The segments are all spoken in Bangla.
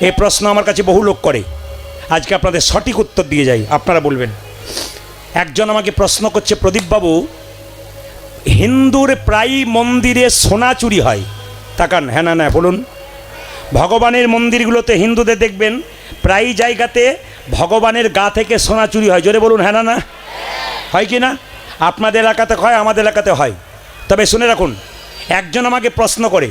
এই প্রশ্ন আমার কাছে বহু লোক করে। আজকে আপনাদের সঠিক উত্তর দিয়ে যাই, আপনারা বলবেন। একজন আমাকে প্রশ্ন করছে, প্রদীপবাবু, হিন্দুর প্রায় মন্দিরে সোনা চুরি হয়। তাকান হ্যাঁ না না, বলুন। ভগবানের মন্দিরগুলোতে হিন্দুদের দেখবেন প্রায় জায়গাতে ভগবানের গা থেকে সোনা চুরি হয়। জোরে বলুন হ্যাঁ না না। হয় কি না? আপনাদের এলাকাতে হয়, আমাদের এলাকাতে হয়। তবে শুনে রাখুন, একজন আমাকে প্রশ্ন করে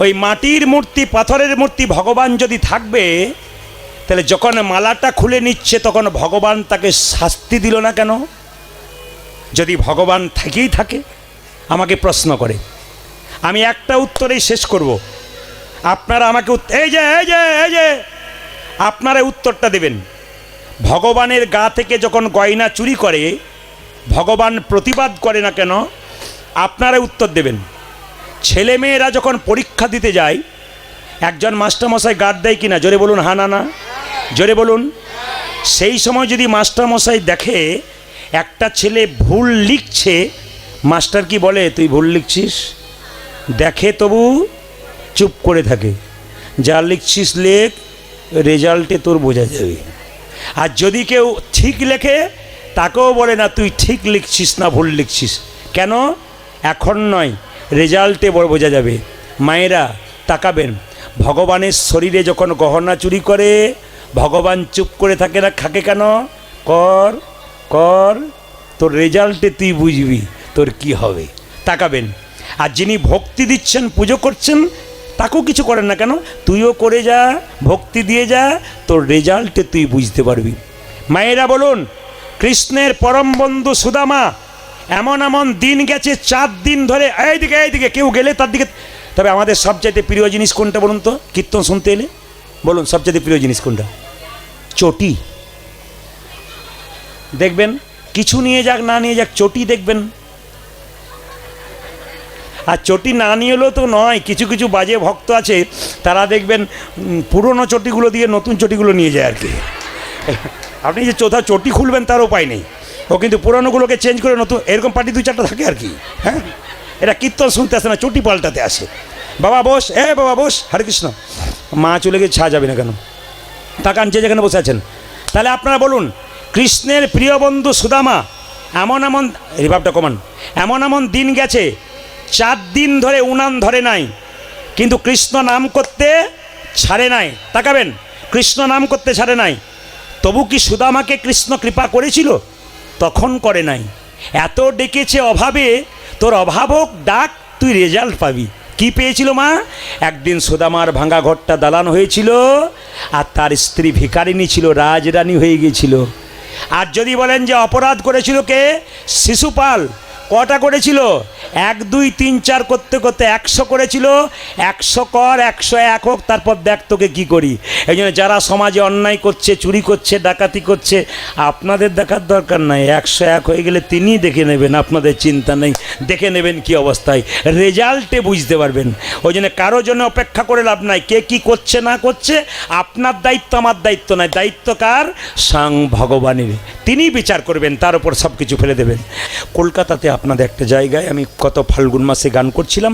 ওই মাটির মূর্তি, পাথরের মূর্তি ভগবান যদি থাকবে, তাহলে যখন মালাটা খুলে নিচ্ছে, তখন ভগবান তাকে শাস্তি দিল না কেন? যদি ভগবান থেকেই থাকে, আমাকে প্রশ্ন করে। আমি একটা উত্তরেই শেষ করব। আপনারা আমাকে এই যে এই যে এই যে, আপনারা উত্তরটা দেবেন। ভগবানের গা থেকে যখন গয়না চুরি করে, ভগবান প্রতিবাদ করে না কেন? আপনারা উত্তর দেবেন। ছেলে মেয়েরা যখন পরীক্ষা দিতে যায়, একজন মাস্টারমশাই গার্ড দেয় কিনা? জোরে বলুন, হা না না। জোরে বলুন। সেই সময় যদি মাস্টারমশাই দেখে একটা ছেলে ভুল লিখছে, মাস্টার কি বলে, তুই ভুল লিখছিস? দেখে তবু চুপ করে থাকে। যা লিখছিস লেখ, রেজাল্টে তোর বোঝা যাবে। আর যদি কেউ ঠিক লেখে, তাকেও বলে, না, তুই ঠিক লিখছিস না, ভুল লিখছিস। কেন? এখন নয়। রেজাল্টে বড় বোঝা যাবে। মায়েরা, তাকাবেন। ভগবানের শরীরে যখন গহনা চুরি করে, ভগবান চুপ করে থাকে না, খাকে কেন? কর কর, তোর রেজাল্টে তুই বুঝবি, তোর কি হবে। তাকাবেন। আর যিনি ভক্তি দিচ্ছেন, পুজো করছেন, তাকেও কিছু করেন না কেন? তুইও করে যা, ভক্তি দিয়ে যা, তোর রেজাল্টে তুই বুঝতে পারবি। মায়েরা বলুন, কৃষ্ণের পরম বন্ধু সুদামা এমন এমন দিন গেছে, চার দিন ধরে, এইদিকে এইদিকে, কেউ গেলে তার দিকে তবে আমাদের সবচাইতে প্রিয় জিনিস কোনটা বলুন তো? কীর্তন শুনতে এলে? বলুন, সবচাইতে প্রিয় জিনিস কোনটা? চটি। দেখবেন, কিছু নিয়ে যাক, না নিয়ে যাক, চটি দেখবেন। আর চটি না নিয়ে এলেও তো নয়, কিছু কিছু বাজে ভক্ত আছে, তারা দেখবেন পুরনো চটিগুলো দিয়ে নতুন চটিগুলো নিয়ে যায় আর কি। আপনি যে চোথা চটি খুলবেন, তার উপায় নেই। ও কিন্তু পুরনোগুলোকে চেঞ্জ করে নতুন, এরকম পার্টি দুই চারটা থাকে আর কি হ্যাঁ? এটা কীর্তন শুনতে আসে না, চটি পাল্টাতে আসে। বাবা বস, এ বাবা বস, হরে কৃষ্ণ। মা চলে গিয়ে ছা যাবে না কেন? তাকান যে যেখানে বসে আছেন। তাহলে আপনারা বলুন, কৃষ্ণের প্রিয় বন্ধু সুদামা, এমন এমন রিভাবটা কমান, এমন এমন দিন গেছে, চার দিন ধরে উনান ধরে নাই, কিন্তু কৃষ্ণ নাম করতে ছাড়ে নাই। তাকাবেন, কৃষ্ণ নাম করতে ছাড়ে নাই। তবু কি সুদামাকে কৃষ্ণ কৃপা করেছিল? তখন করে নাই। এত ডেকেছে অভাবে, তোর অভাব হোক, ডাক, তুই রেজাল্ট পাবি। কি পেয়েছিল মা? একদিন সোদামার ভাঙা ঘরটা দালান হয়েছিল, আর তার স্ত্রী ভিকারিনী ছিল, রাজরানী হয়ে গিয়েছিল আর যদি বলেন যে অপরাধ করেছিল কে? শিশুপাল। কটা করেছিল? এক, দুই, তিন, চার করতে করতে একশো করেছিল। একশো কর, একশো এক হোক, তারপর দেখ তোকে কী করি। এই জন্য যারা সমাজে অন্যায় করছে, চুরি করছে, ডাকাতি করছে, আপনাদের দেখার দরকার নাই। একশো এক হয়ে গেলে তিনিই দেখে নেবেন, আপনাদের চিন্তা নেই। দেখে নেবেন কি অবস্থায়। রেজাল্টে বুঝতে পারবেন। ওই জন্য কারও জন্য অপেক্ষা করে লাভ নাই। কে কি করছে, না করছে, আপনার দায়িত্ব, আমার দায়িত্ব নয় দায়িত্ব কার? সাং ভগবানের। তিনি বিচার করবেন, তার উপর সব কিছু ফেলে দেবেন। কলকাতাতে আপনাদের একটা জায়গায় আমি কত ফাল্গুন মাসে গান করছিলাম,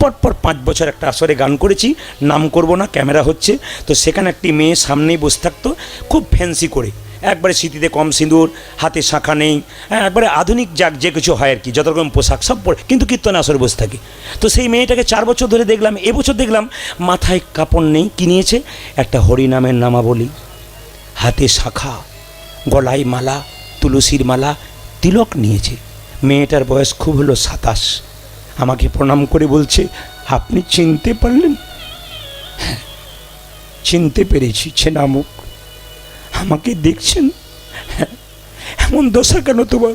পরপর পাঁচ বছর একটা আসরে গান করেছি, নাম করব না, ক্যামেরা হচ্ছে, তো সেখানে একটি মেয়ে সামনেই বসে থাকতো, খুব ফ্যান্সি করে, একবারে স্মৃতিতে কম সিঁদুর, হাতে শাঁখা নেই হ্যাঁ একবারে আধুনিক যাক, যে কিছু হয় আর কি যত রকম পোশাক, সব পরে, কিন্তু কীর্তনে আসরে বসে থাকে। তো সেই মেয়েটাকে চার বছর ধরে দেখলাম, এবছর দেখলাম, মাথায় কাপড় নেই কিনিয়েছে একটা হরিনামের নামাবলী, হাতে শাখা, গলায় মালা, তুলসীর মালা, তিলক নিয়েছে। মেয়েটার বয়স খুব হলো সাতাশ। আমাকে প্রণাম করে বলছে, আপনি চিনতে পারলেন? চিনতে পেরেছি ছেনামুখ আমাকে দেখছেন? এমন দশা কেন তোমার?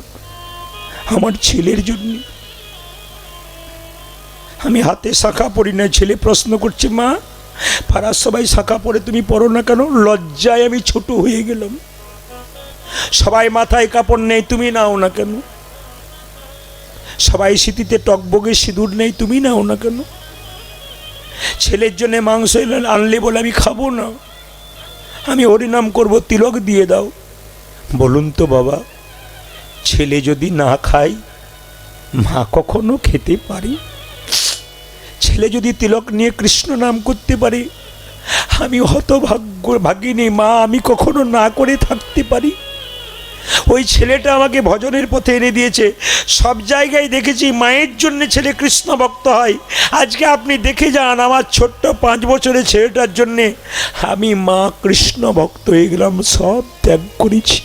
আমার ছেলের জন্য। আমি হাতে শাখা পড়ি না ছেলে প্রশ্ন করছে, মা, পাড়ার সবাই শাখা পড়ে তুমি পড়ো না কেন? লজ্জায় আমি ছোট হয়ে গেলাম। সবাই মাথায় কাপড় নেই, তুমি নাও না কেন? সবাই স্মৃতিতে টকবগে সিঁদুর নেই, তুমি নাও না কেন? ছেলের জন্য মাংস আনলে বলে আমি খাব না। আমি হরিনাম করব, তিলক দিয়ে দাও। বলুন তো বাবা, ছেলে যদি না খায়, মা কখনো খেতে পারি? ছেলে যদি তিলক নিয়ে কৃষ্ণ নাম করতে পারে, আমি হতভাগ্য ভাগিনী মা, আমি কখনো না করে থাকতে পারি? ওই ছেলেটা আমাকে ভজনের পথে এনে দিয়েছে। সব জায়গায় দেখেছি মায়ের জন্য ছেলে কৃষ্ণ ভক্ত হয়। আজকে আপনি দেখে যান আমার ছোট্ট পাঁচ বছরের ছেলেটার জন্যে। আমি মা কৃষ্ণ ভক্ত হয়ে গেলাম, সব ত্যাগ করেছি।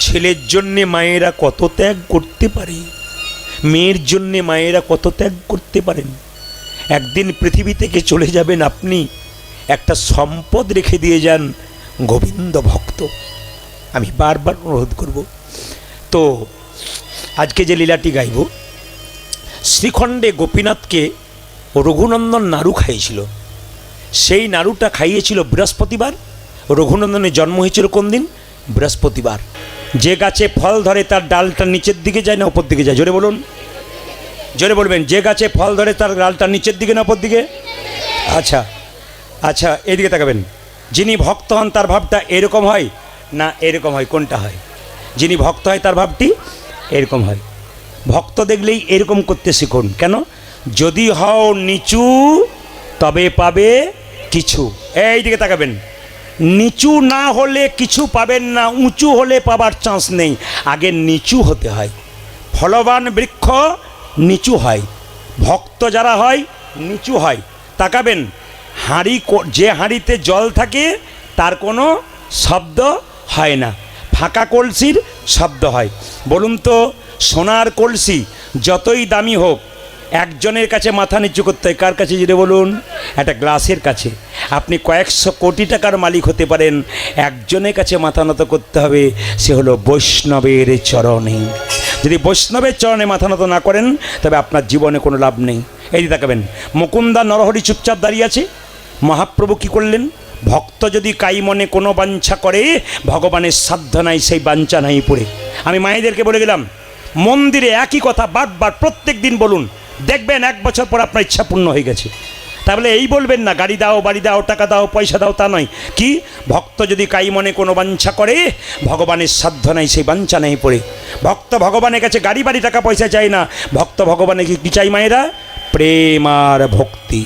ছেলের জন্যে মায়েরা কত ত্যাগ করতে পারে? মেয়ের জন্যে মায়েরা কত ত্যাগ করতে পারেন? একদিন পৃথিবী থেকে চলে যাবেন আপনি। একটা সম্পদ রেখে দিয়ে যান গোবিন্দ ভক্ত। আমি বারবার অনুরোধ করব। তো, আজকে যে লীলাটি গাইব, শ্রীখণ্ডে গোপীনাথকে রঘুনন্দন নাড়ু খাইয়েছিল। সেই নাড়ুটা খাইয়েছিল বৃহস্পতিবার। রঘুনন্দনের জন্ম হয়েছিল কোন দিন? বৃহস্পতিবার। যে গাছে ফল ধরে তার ডালটা নিচের দিকে যায় না ওপর দিকে যায়? জোরে বলুন। জোরে বলবেন, যে গাছে ফল ধরে তার ডালটা নিচের দিকে না ওপর দিকে? আচ্ছা আচ্ছা এদিকে তাকাবেন। যিনি ভক্ত হন, তার ভাবটা এরকম হয় না এরকম হয়, কোনটা হয়? যিনি ভক্ত হয় তার ভাবটি এরকম হয়। ভক্ত দেখলেই এরকম করতে শিখুন। কেন? যদি হও নিচু, তবে পাবে কিছু। এই দিকে তাকাবেন। নিচু না হলে কিছু পাবেন না, উঁচু হলে পাবার চান্স নেই। আগে নিচু হতে হয়। ফলবান বৃক্ষ নিচু হয়। ভক্ত যারা হয়, নিচু হয়। তাকাবেন। হাঁড়ি যে হাঁড়িতে জল থাকে, তার কোনো শব্দ হয় না। ফাঁকা কলসির শব্দ হয়। বলুন তো, সোনার কলসি যতই দামি হোক, একজনের কাছে মাথা নিচু করতে হয়। কার কাছে যেটা বলুন? একটা গ্লাসের কাছে। আপনি কয়েকশো কোটি টাকার মালিক হতে পারেন। একজনের কাছে মাথা নত করতে হবে, সে হলো বৈষ্ণবের চরণে। যদি বৈষ্ণবের চরণে মাথা নত না করেন, তবে আপনার জীবনে কোনো লাভ নেই। এই তাকাবেন, মুকুন্দা নরহরি চুপচাপ দাঁড়িয়ে আছে। মহাপ্রভু কী করলেন? ভক্ত যদি কাই মনে কোনো বাঞ্ছা করে, ভগবানের সাধ্য নাই, সেই বাঞ্ছা নাই পড়ে। আমি মায়েদেরকে বলে গেলাম, মন্দিরে একই কথা বারবার প্রত্যেক দিন বলুন, দেখবেন এক বছর পর আপনার ইচ্ছা পূর্ণ হয়ে গেছে। তাহলে এই বলবেন না, গাড়ি দাও, বাড়ি দাও, টাকা দাও, পয়সা দাও, তা নয়। কি? ভক্ত যদি কাই মনে কোনো বাঞ্ছা করে, ভগবানের সাধ্য নাই, সেই বাঞ্ছা নেই পড়ে। ভক্ত ভগবানের কাছে গাড়ি, বাড়ি, টাকা, পয়সা চাই না। ভক্ত ভগবানের কি চাই মায়েরা? প্রেম আর ভক্তি।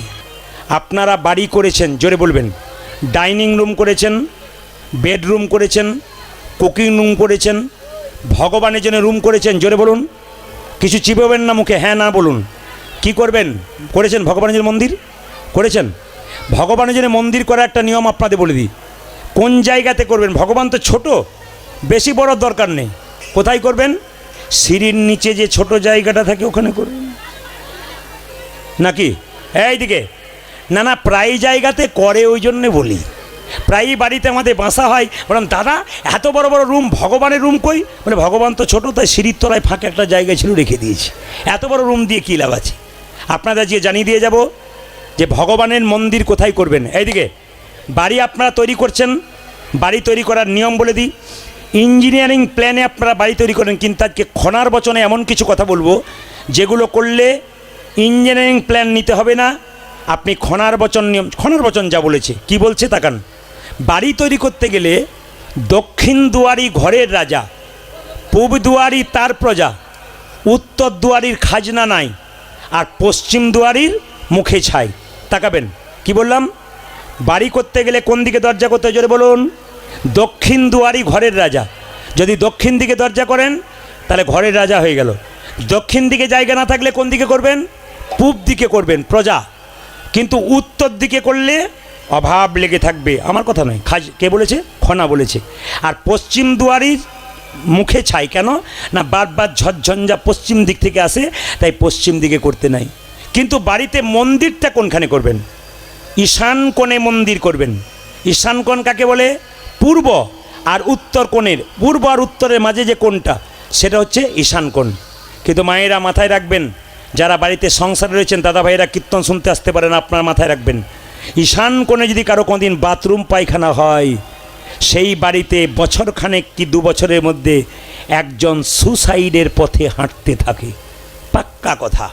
আপনারা বাড়ি করেছেন, জোরে বলবেন। ডাইনিং রুম করেছেন, বেডরুম করেছেন, কুকিং রুম করেছেন, ভগবানের জন্য রুম করেছেন, জোরে বলুন। কিছু চিপবেন না মুখে? হ্যাঁ না বলুন। কি করবেন? করেছেন ভগবানের জন্য মন্দির? করেছেন? ভগবানের জন্য মন্দির করার একটা নিয়ম আপনাদের বলে দিই। কোন জায়গাতে করবেন? ভগবান তো ছোট, বেশি বড় দরকার নেই। কোথায় করবেন? সিঁড়ির নিচে যে ছোট জায়গাটা থাকে, ওখানে করবেন। নাকি? এই দিকে না না প্রায় জায়গাতে করে ওই জন্যে বলি। প্রায়ই বাড়িতে আমাদের বাসা হয়, বললাম, দাদা, এত বড় বড় রুম, ভগবানের রুম কই? মানে ভগবান তো ছোটো, তাই সিঁড়ির তলায় ফাঁকা একটা জায়গা ছিল রেখে দিয়েছি। এত বড় রুম দিয়ে কী লাভ আছে? আপনাদের যে জানিয়ে দিয়ে যাব যে ভগবানের মন্দির কোথায় করবেন। এইদিকে, বাড়ি আপনারা তৈরি করছেন, বাড়ি তৈরি করার নিয়ম বলে দিই। ইঞ্জিনিয়ারিং প্ল্যানে আপনারা বাড়ি তৈরি করেন, কিন্তু আজকে খনার বচনে এমন কিছু কথা বলব, যেগুলো করলে ইঞ্জিনিয়ারিং প্ল্যান নিতে হবে না আপনি খনার বচন নিয়ম, খনার বচন যা বলেছে, কি বলছে তাকান বাড়ি তৈরি করতে গেলে দক্ষিণ দুয়ারি ঘরের রাজা, পূব দুয়ারি তার প্রজা, উত্তর দুয়ারির খাজনা নাই, আর পশ্চিম দুয়ারির মুখে ছাই। তাকাবেন কি বললাম? বাড়ি করতে গেলে কোন দিকে দরজা করতে জোরে বলুন। দক্ষিণ দুয়ারি ঘরের রাজা। যদি দক্ষিণ দিকে দরজা করেন, তাহলে ঘরের রাজা হয়ে গেল। দক্ষিণ দিকে জায়গা না থাকলে কোন দিকে করবেন? পূব দিকে করবেন, প্রজা। কিন্তু উত্তর দিকে করলে অভাব লেগে থাকবে। আমার কথা নয়, খাজ, কে বলেছে? খনা বলেছে। আর পশ্চিম দুয়ারির মুখে ছাই কেন? না বারবার ঝরঝঞ্ঝা পশ্চিম দিক থেকে আসে, তাই পশ্চিম দিকে করতে নাই। কিন্তু বাড়িতে মন্দিরটা কোনখানে করবেন? ঈশান কোণে মন্দির করবেন। ঈশান কোণ কাকে বলে? পূর্ব আর উত্তর কোণের। পূর্ব আর উত্তরের মাঝে যে কোণটা, সেটা হচ্ছে ঈশান কোণ। কিন্তু মায়েরা মাথায় রাখবেন যারা বাড়িতে সংসারে রয়েছেন দাদা ভাইয়েরা কীর্তন শুনতে আসতে পারেন, আপনার মাথায় রাখবেন। ঈশান কোণে যদি কারও কোনোদিন বাথরুম পায়খানা হয়, সেই বাড়িতে বছরখানেক কি দু বছরের মধ্যে একজন সুসাইডের পথে হাঁটতে থাকে। পাক্কা কথা।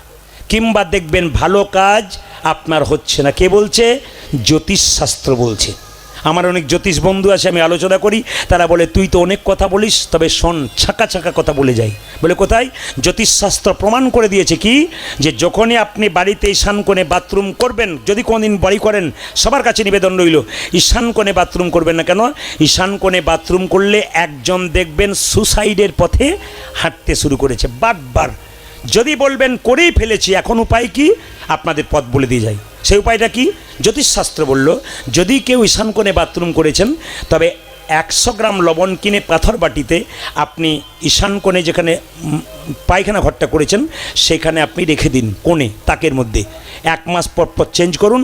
কিংবা দেখবেন ভালো কাজ আপনার হচ্ছে না। কে বলছে? জ্যোতিষশাস্ত্র বলছে। আমার অনেক জ্যোতিষ বন্ধু আছে, আমি আলোচনা করি। তারা বলে, তুই তো অনেক কথা বলিস, তবে শোন, ছাকা ছাকা কথা বলে যাই। বলে, কোথায়? জ্যোতিষশাস্ত্র প্রমাণ করে দিয়েছে কি? যে যখনই আপনি বাড়িতে ঈশান কোণে বাথরুম করবেন, যদি কোনোদিন বাড়ি করেন, সবার কাছে নিবেদন রইল, ঈশান কোণে বাথরুম করবেন না কেন? ঈশান কোণে বাথরুম করলে একজন দেখবেন সুসাইডের পথে হাঁটতে শুরু করেছে, বারবার। যদি বলবেন করেই ফেলেছি, এখন উপায় কি? আপনাদের পথ বলে দিয়ে যাই। সেই উপায়টা কি? জ্যোতিষশাস্ত্র বলল, যদি কেউ ঈশান কোণে বাথরুম করেছেন, তবে একশো গ্রাম লবণ কিনে পাথর বাটিতে আপনি ঈশান কোণে যেখানে পায়খানা ঘরটা করেছেন, সেখানে আপনি রেখে দিন কোণে, তাকের মধ্যে। এক মাস পর পর চেঞ্জ করুন।